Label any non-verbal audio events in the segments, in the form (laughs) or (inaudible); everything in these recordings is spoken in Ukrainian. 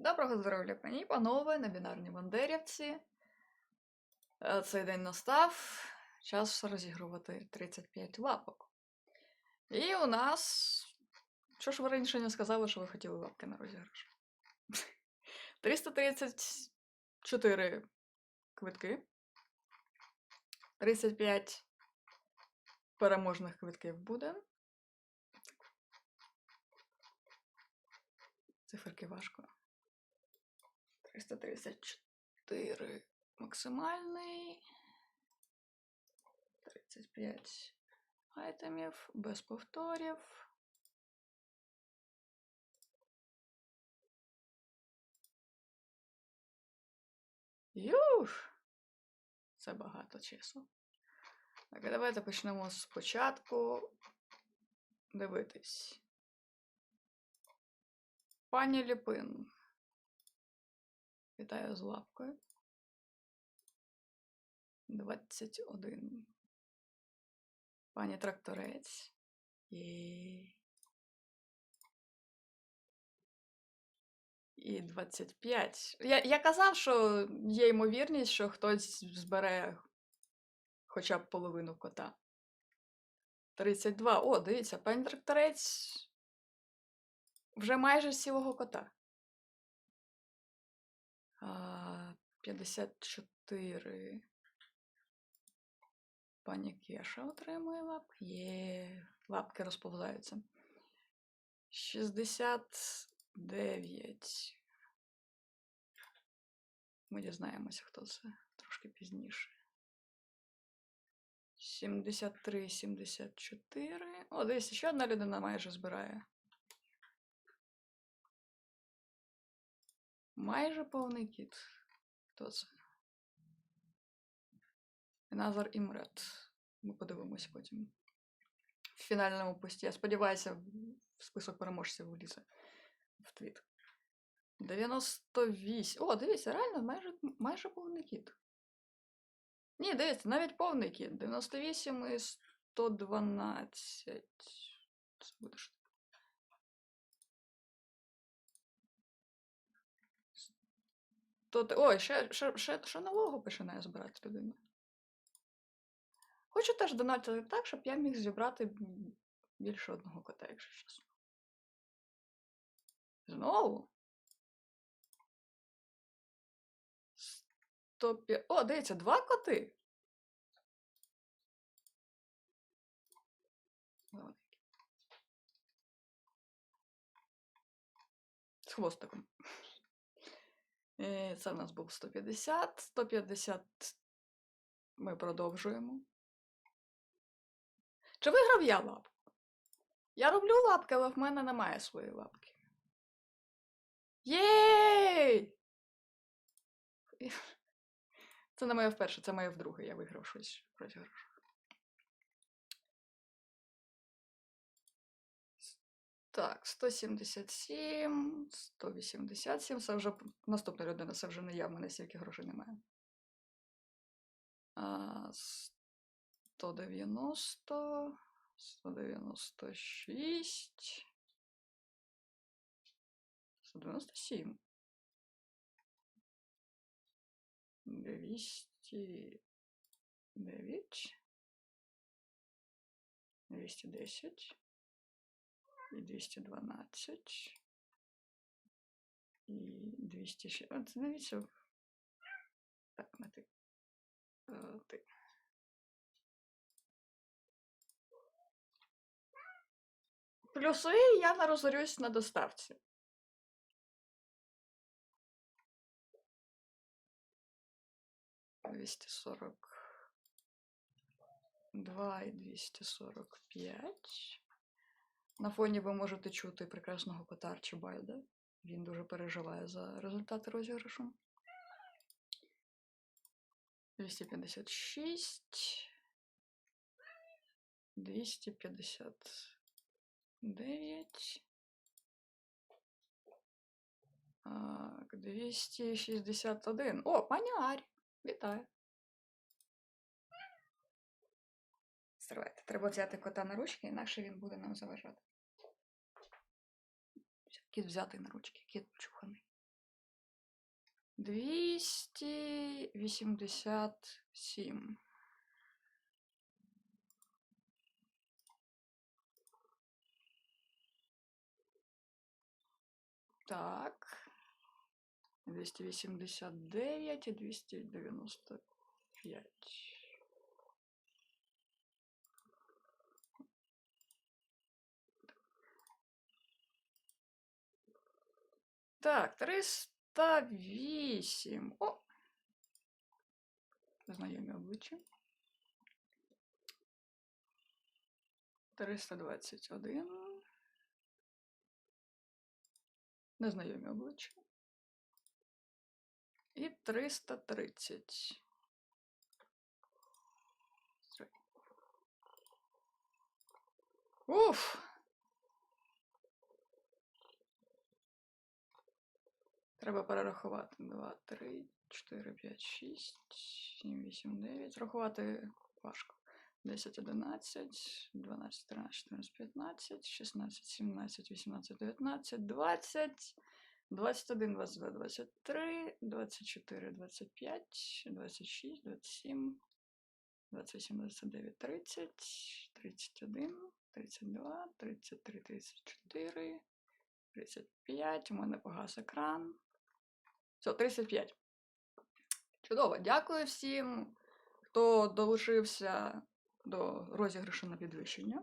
Доброго здоров'я, пані і панове, на бінарній Бандерівці. Е, Цей день настав. Час розігрувати 35 лапок. І у нас. Що ж ви раніше не сказали, що ви хотіли лапки на розіграш? (laughs) 334 квитки. 35 переможних квитків буде. Циферки важко. 334 максимальний. 35 айтемів без повторів. Юх! Це багато часу. Так, давайте почнемо спочатку дивитись. Пані Ліпин. Вітаю з лапкою. 21. Пані тракторець. І... І 25. Я, я казав, що є ймовірність, що хтось збере хоча б половину кота. 32. О, дивіться, пані тракторець вже майже цілого кота. А, 54. Пані Кеша отримує лапки. Є, лапки розповзаються. 69. Ми дізнаємося, хто це трошки пізніше. 73, 74. О, дивіться, ще одна людина майже збирає. Майже повний кіт. Хто це? Назар Імрет. Ми подивимось потім. В фінальному пості. Я сподіваюся, в список переможців влізе в твіт. 98. О, дивіться, реально майже, майже повний кіт. Ні, дивіться, навіть повний кіт. 98 і 112. Це буде що? То ти... Ой, ще, ще, ще, ще нового починає збирати людина. Хочу теж донатити так, щоб я міг зібрати більше одного кота, якщо чесно. Знову? 105... О, дивіться, два коти. З хвостиком. Це в нас був 150. 150 ми продовжуємо. Чи виграв я лапку? Я роблю лапки, але в мене немає своєї лапки. Єй! (laughs) Це не моє вперше, це моє вдруге. Я виграв щось в Так, 177, 187. Це вже наступна людина, це вже не я, в мене стільки грошей немає. А, 190, 196, 197. 209, 210 і 212 і 206. От дивіться. Так, не ти. Е, ти. Плюси я не розорюсь на доставці. Двісті сорок два і двісті сорок п'ять. На фоні ви можете чути прекрасного кота Арчибальда. Він дуже переживає за результати розіграшу. 256. 259. 261. О, пані Арі. Вітаю. Стривайте, треба взяти кота на ручки, інакше він буде нам заважати. Кіт взятий на ручки, кіт чуханий. 287. Так. 289 і 295. Так, 308. О! Знайомі обличчя. 321. Незнайомі обличчя. І 330. Три. Уф! Треба перерахувати. 2, 3, 4, 5, 6, 7, 8, 9. Рахувати важко. 10, 11, 12, 13, 14, 15, 16, 17, 18, 19, 20, 21, 22, 23, 24, 25, 26, 27, 28, 29, 30, 31, 32, 33, 34, 35. У мене погас екран. Все, 35. Чудово. Дякую всім, хто долучився до розіграшу на підвищення.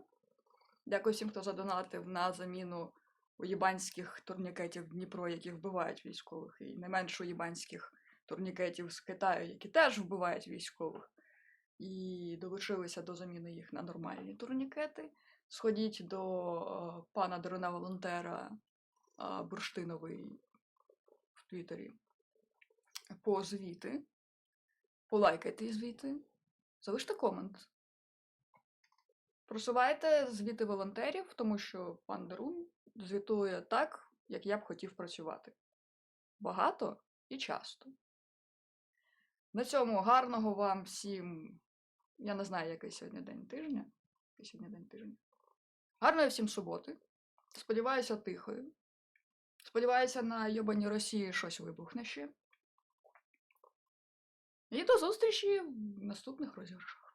Дякую всім, хто задонатив на заміну уєбанських турнікетів Дніпро, які вбивають військових, і не менш уєбанських турнікетів з Китаю, які теж вбивають військових. І долучилися до заміни їх на нормальні турнікети. Сходіть до е, пана Дорона Волонтера е, Бурштиновий в Твіттері по звіти. Полайкайте звіти, залиште комент. Просувайте звіти волонтерів, тому що пан Дерун звітує так, як я б хотів працювати. Багато і часто. На цьому гарного вам всім. Я не знаю, який сьогодні день тижня. Який сьогодні день тижня. Гарної всім суботи. Сподіваюся, тихої. Сподіваюся, на йобаній Росії щось вибухне ще. І до зустрічі в наступних розіграшах.